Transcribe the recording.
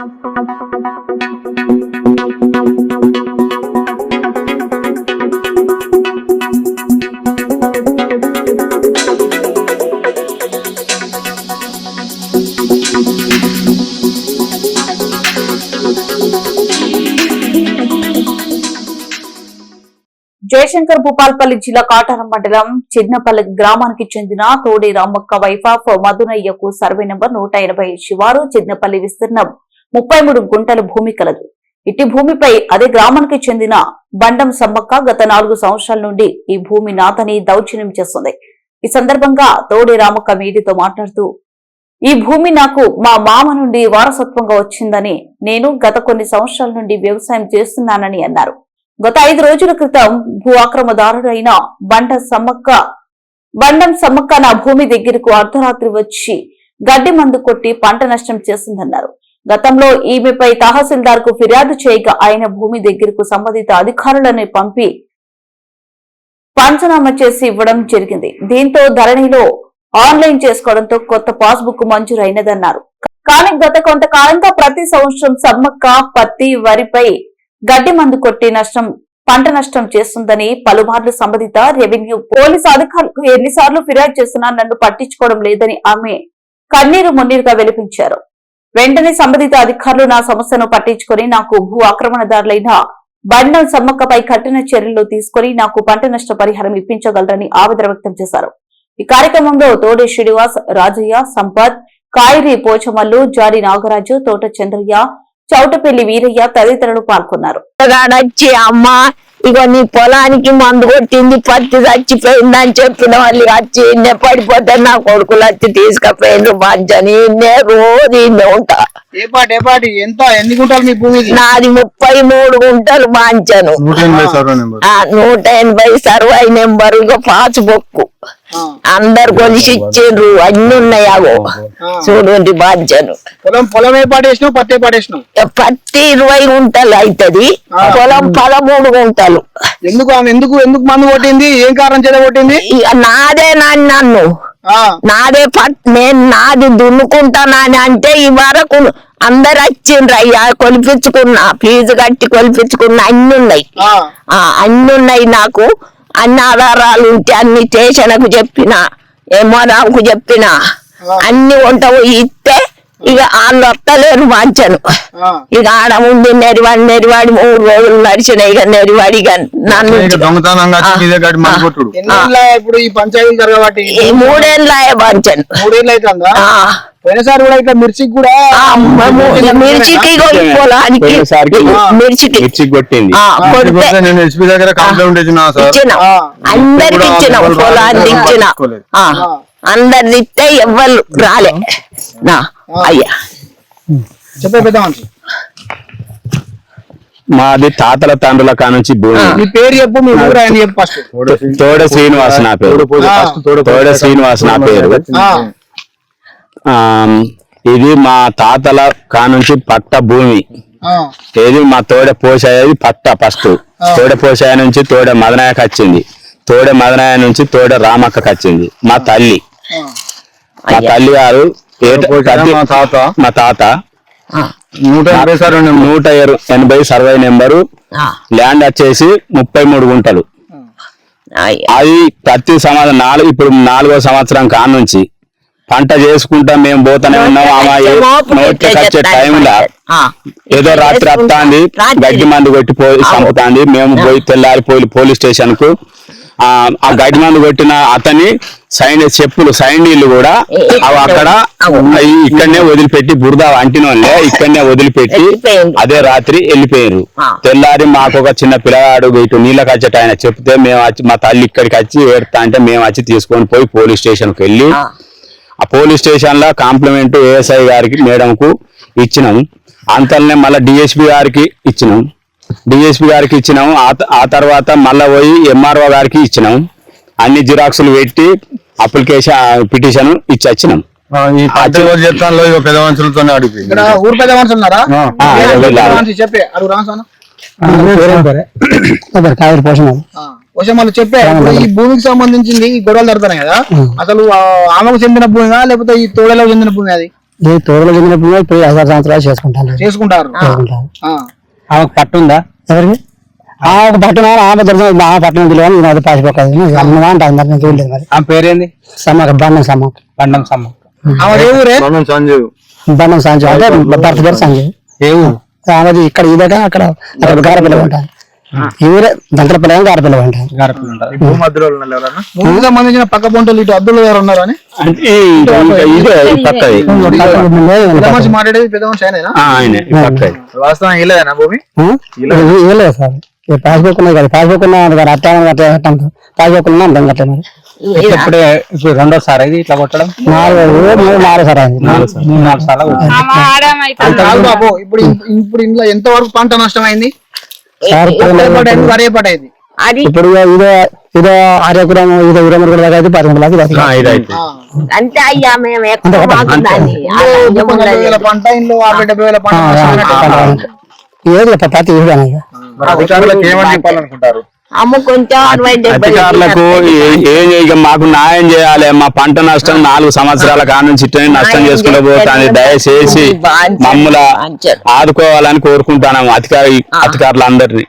జయశంకర్ భూపాల్పల్లి జిల్లా కాటారం మండలం చిన్నపల్లి గ్రామానికి చెందిన తోడి రామక్క వైఫ్ ఆఫ్ మధునయ్యకు సర్వే నంబర్ నూట ఎనభై శివారు చిన్నపల్లి విస్తీర్ణం. ముప్పై మూడు గుంటల భూమి కలదు. ఇట్టి భూమిపై అదే గ్రామానికి చెందిన బండం సమ్మక్క గత నాలుగు సంవత్సరాల నుండి ఈ భూమి నాతని దౌర్జన్యం చేస్తుంది. ఈ సందర్భంగా తోడి రామక్క మీడితో మాట్లాడుతూ ఈ భూమి నాకు మా మామ నుండి వారసత్వంగా వచ్చిందని నేను గత కొన్ని సంవత్సరాల నుండి వ్యవసాయం చేస్తున్నానని అన్నారు. గత ఐదు రోజుల క్రితం భూ ఆక్రమదారుడైన బండ సమ్మక్క బండం సమ్మక్క నా భూమి దగ్గరకు అర్ధరాత్రి వచ్చి గడ్డి మందు కొట్టి పంట నష్టం చేసిందన్నారు. గతంలో ఈమెపై తహసీల్దార్కు ఫిర్యాదు చేయగా ఆయన భూమి దగ్గరకు సంబంధిత అధికారులను పంపి పంచనామా చేసి ఇవ్వడం జరిగింది. దీంతో ధరణిలో ఆన్లైన్ చేసుకోవడంతో కొత్త పాస్బుక్ మంజూరైనదన్నారు. కానీ గత కొంతకాలంగా ప్రతి సంవత్సరం సమ్మక్క పత్తి వరిపై గడ్డి మందు కొట్టి నష్టం పంట నష్టం చేస్తుందని పలుమార్లు సంబంధిత రెవెన్యూ పోలీసు అధికారులకు ఎన్నిసార్లు ఫిర్యాదు చేస్తున్నా నన్ను పట్టించుకోవడం లేదని ఆమె కన్నీరు మున్నీరుగా వెలిపించారు. వెంటనే సంబంధిత అధికారులు నా సమస్యను పట్టించుకొని నాకు భూ ఆక్రమణదారులైన బండం సమ్మక్కపై కఠిన చర్యలు తీసుకొని నాకు పంట నష్ట పరిహారం ఇప్పించగలరని ఆవేదన వ్యక్తం చేశారు. ఈ కార్యక్రమంలో తోడే శ్రీనివాస్ రాజయ్య సంపత్ కాయిరి పోచమల్లు జారి నాగరాజు తోట చంద్రయ్య చౌటపల్లి వీరయ్య తదితరులు పాల్గొన్నారు. ఇగో నీ పొలానికి మందు కొట్టింది పత్తి అని చెప్పిన వాళ్ళు వచ్చి ఇన్నే పడిపోతే నా కొడుకులు వచ్చి తీసుకుపోయిండ్రు మంచి ఇన్నే రోజు ఇన్నే ఉంటా. ఏ పాటి ఏ పాటి? ఎంత ఎన్ని గుంటలు మీ భూమి ఇది? నాది ముప్పై మూడు గుంటలు మంచను నూట ఎనభై సర్వ నెంబర్. ఆ నూట ఎనభై సర్వై నెంబర్ ఇగో పాస్బుక్ ఆ, అందరు కొలిసి ఇచ్చిండ్రు అన్ని ఉన్నాయి ఆ. చూడండి బాధ్యను పొలం పొలం ఏ పాట వేసినావు? పత్తి ఏ పాట వేసినావు? పత్తి ఇరవై గుంటలు అవుతుంది పొలం పదమూడు గుంటలు. ఎందుకు ఆమె ఎందుకు ఎందుకు మందు కొట్టింది? ఏం కారణం చేత కొట్టింది? ఇక నాదే నాన్న నన్ను. నాదే పట్ నేను నాది దున్నుకుంటానని అంటే ఈ వరకు అందరు వచ్చిండ్రు అయ్యా కొలిపించుకున్నా ఫీజు కట్టి కొలిపించుకున్నా అన్ని ఉన్నాయి అన్ని ఉన్నాయి నాకు. అన్ని ఆధారాలు ఉంటే అన్ని స్టేషన్కు చెప్పిన ఏమో నాకు చెప్పిన అన్ని వంట ఇస్తే ఇక వాళ్ళు వస్తలేరు మంచను. ఇక ఆడ ఉండి నెరివాడి నెరివాడి మూడు రోజులు నడిచిన ఇక నెరివాడి ఇక నన్ను మీదే మంది ఇప్పుడు ఈ జరగబట్టి? ఈ మూడేళ్ళ మంచను. మూడేళ్ళు అవుతుందా పోయినసారి కూడా ఇట్లా మిర్చికి కూడా మిర్చికి పొలానికి మిర్చికి మిర్చి కొట్టింది. ఆ, కొడితే కొడితే నేను ఎస్పీ దగ్గర కంప్లైంట్ ఇచ్చిన. అందరికి ఇచ్చిన పొలానికి ఇచ్చిన. అందరిది ఇస్తే ఎవ్వరు రాలే. నా అయ్యా. చెప్పే పెద్ద మనిషి మాది తాతల తండ్రుల కానుంచి భూమి. మీ పేరు చెప్పు మీ ఊరు ఆయన చెప్పు ఫస్ట్ తోడ శ్రీనివాస్ నా పేరు. తోడ శ్రీనివాస్ నా పేరు. ఇది మా తాతల కానుంచి పట్ట భూమి. ఆ, ఏది మా తోడ పోసాయేది పట్ట ఫస్ట్ తోడ పోసాయ నుంచి తోడ మదనాయకు వచ్చింది. తోడ మదనాయ నుంచి తోడ రామక్కకి వచ్చింది. మా తల్లి. మా తల్లి గారు తాత. మా తాత. ఆ, నూట ఎనభై సర్వ నెంబర్ నూట ఎనభై సర్వై నెంబరు ఆ, ల్యాండ్ వచ్చేసి ముప్పై మూడు గుంటలు. అది ప్రతి సంవత్సరం నాలుగు ఇప్పుడు నాలుగో సంవత్సరం కాడ నుంచి పంట చేసుకుంటా మేము పోతానే ఉన్నాం. ఆమె నోటికి వచ్చే టైంలో ఆ, ఏదో రాత్రి వస్తాంది. గడ్డి మందు కొట్టి పోయి చంపుతాంది. మేము పోయి తెల్లారి పోయి పోలీస్ స్టేషన్కు ఆ మందు కొట్టిన అతని సైన్ చెప్పులు సైన్ నీళ్ళు కూడా అవి అక్కడ ఇక్కడనే వదిలిపెట్టి బురద అంటినోళ్ళే ఇక్కడనే వదిలిపెట్టి. అదే రాత్రి వెళ్ళిపోయారు. తెల్లారి మాకు ఒక చిన్న పిల్లగాడు ఇటు నీళ్ళకి వచ్చేట ఆయన చెప్తే మేము వచ్చి మా తల్లి ఇక్కడికి వచ్చి ఏడుతా అంటే మేము వచ్చి తీసుకొని పోయి పోలీస్ స్టేషన్కి వెళ్ళి ఆ. ఆ పోలీస్ స్టేషన్లో కాంప్లిమెంట్ ఏఎస్ఐ గారికి మేడం కు ఇచ్చినాం అంతలోనే మళ్ళీ డిఎస్పి గారికి ఇచ్చినాం డిఎస్పి గారికి ఇచ్చినాం ఆ తర్వాత మళ్ళా పోయి ఎంఆర్ఓ గారికి ఇచ్చినాం అన్ని జిరాక్సులు పెట్టి అప్లికేషన్ పిటిషన్ ఇచ్చి వచ్చినాం పెద్ద అడిగి ఊరు పెద్ద మనుషులు ఉన్నారా చెప్పే అడుగు పోషణ ఇప్పుడు ఈ భూమికి సంబంధించింది గొడవలు జరుగుతున్నాయి కదా అసలు ఆ, ఆమెకు చెందిన భూమిగా లేకపోతే ఈ తోడలకు చెందిన భూమి అది? తోటలో చెందినప్పుడు ఇప్పుడు ఐదారు సంవత్సరాలు చేసుకుంటారు. చేసుకుంటాను. ఆ. ఆమెకు పట్టు ఉందా? ఎవరికి? ఆ ఒక పట్టు ఆమె దొరకదు మా పట్టణం తెలియదు నేను అది. పాసిపోతుంది అన్నమా అంటాను మరి ఆమె పేరేంది? సమ్మక బండం సమ్మక బండం సమ్మ. ఆమె ఏ ఊరే మనం సంజీవ్. బండం సంజయ్ అంటే భర్త పేరు సంజయ్ ఏ ఊరు? ఆమెది ఇక్కడ ఇదట అక్కడ అక్కడ గారపిల్ల ఉంటాను ఉంటాను ముందుకు సంబంధించిన పక్క పొంటలు ఇటు అద్దులు గారు ఉన్నారు అని? మాట్లాడేది పెద్ద మనిషి ఆయనే వాస్తవం భూమి? ఇవ్వలేదు సార్. పాస్బుక్ ఉన్నాయి కదా పాస్బుక్ ఉన్నా అట్లా అట్లా పాస్బుక్ ఉన్నా ఇప్పుడే ఇప్పుడు రెండోసారి ఇది ఇట్లా కొట్టడం? నాలుగు నాలుగు సార్ నాలుగు సార్లు ఇప్పుడు ఇప్పుడు ఇంట్లో ఎంత వరకు పంట నష్టం అయింది సార్ పడేది? వరే పడేది. అది ఇప్పుడు ఇదో ఇదో అరెకరం ఇదో ఇరవై దాకా అయితే పది. ఇదైతే. అంతే అయ్యా మేము పంట అరవై డెబ్బై వేల పంట ఏది ప్రతి ఏమని చెప్పాలనుకుంటారు? అధికారులకు ఏ- మాకు న్యాయం చేయాలి. మా పంట నష్టం నాలుగు సంవత్సరాల కాడ నుంచి ఇట్టనే నష్టం చేసుకుంటూ పోతాను దయచేసి మమ్మల ఆదుకోవాలని కోరుకుంటున్నాము అధికారి అధికారులందరినీ.